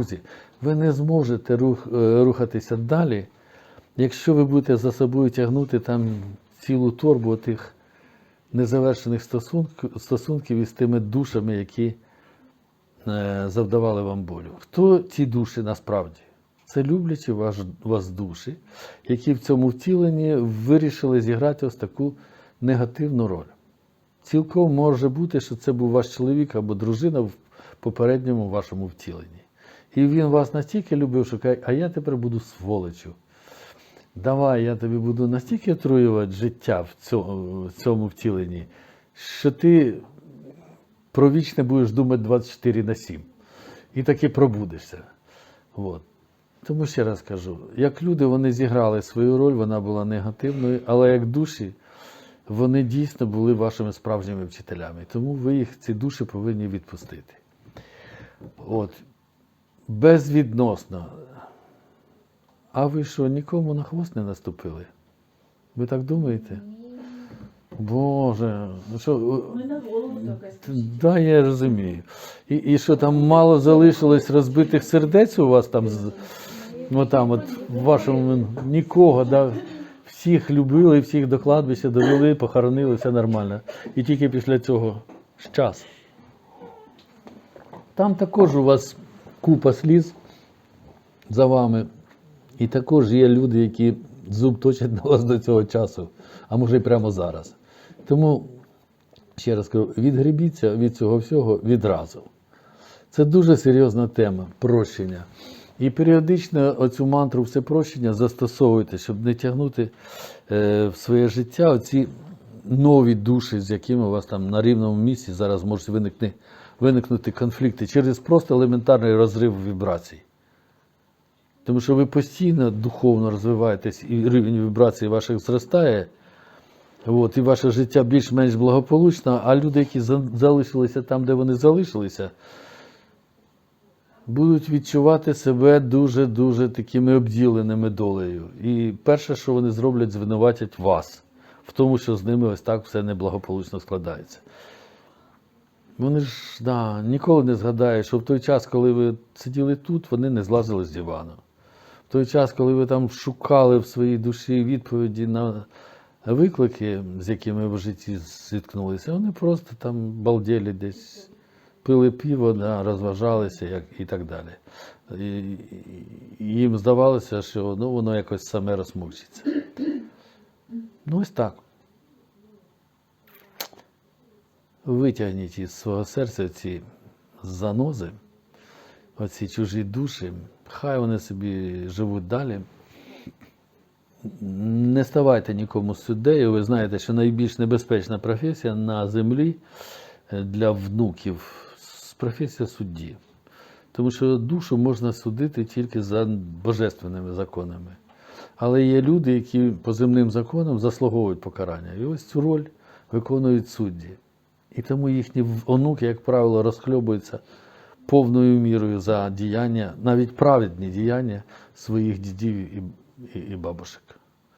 Друзі, ви не зможете рух, е, рухатися далі, якщо ви будете за собою тягнути там цілу торбу тих незавершених стосунків, стосунків із тими душами, які е, завдавали вам болю. Хто ці душі насправді? Це люблячі ваш, вас душі, які в цьому втіленні вирішили зіграти ось таку негативну роль. Цілком може бути, що це був ваш чоловік або дружина в попередньому вашому втіленні. І він вас настільки любив, що каже, а я тепер буду сволочю. Давай, я тобі буду настільки отруювати життя в цьому, втіленні, що ти про вічне будеш думати 24 на 7. І таки пробудешся. От. Тому ще раз кажу, як люди вони зіграли свою роль, вона була негативною, але як душі, вони дійсно були вашими справжніми вчителями. Тому ви їх, ці душі, повинні відпустити. От. Безвідносно. А ви що, нікому на хвост не наступили? Ви так думаєте? Боже, ну що, Ми на голову тільки Да, я розумію. І, і що там мало залишилось розбитих сердець у вас там, з- ну, там от в вашому нікого, да, всіх любили, всіх до кладбища довели, похоронили, все нормально. І тільки після цього час. Там також у вас купа сліз за вами. І також є люди, які зуб точать на вас до цього часу, а може і прямо зараз. Тому ще раз кажу, відгребіться від цього всього відразу. Це дуже серйозна тема прощення. І періодично оцю мантру все прощення застосовуйте, щоб не тягнути е, в своє життя оці нові душі, з якими у вас там на рівному місці зараз можуть виникнути, виникнути конфлікти через просто елементарний розрив вібрацій. Тому що ви постійно духовно розвиваєтесь, і рівень вібрацій ваших зростає, От, і ваше життя більш-менш благополучно, а люди, які залишилися там, де вони залишилися, будуть відчувати себе дуже-дуже такими обділеними долею. І перше, що вони зроблять, звинуватять вас в тому, що з ними ось так все неблагополучно складається. Вони ж да, ніколи не згадають, що в той час, коли ви сиділи тут, вони не злазили з дивану. В той час, коли ви там шукали в своїй душі відповіді на виклики, з якими ви в житті зіткнулися, вони просто там балділи десь, пили пиво, да, розважалися як, і так далі. І, і їм здавалося, що ну, воно якось саме розмовчиться. Ну, ось так. Витягніть із свого серця ці занози, оці чужі душі, хай вони собі живуть далі. Не ставайте нікому суддею. Ви знаєте, що найбільш небезпечна професія на землі е, для внуків професія судді. Тому що душу можна судити тільки за божественними законами. Але є люди, які по земним законам заслуговують покарання. І ось цю роль виконують судді. І тому їхні онуки, як правило, розхльобуються повною мірою за діяння, навіть праведні діяння своїх дідів і, і, і бабушек.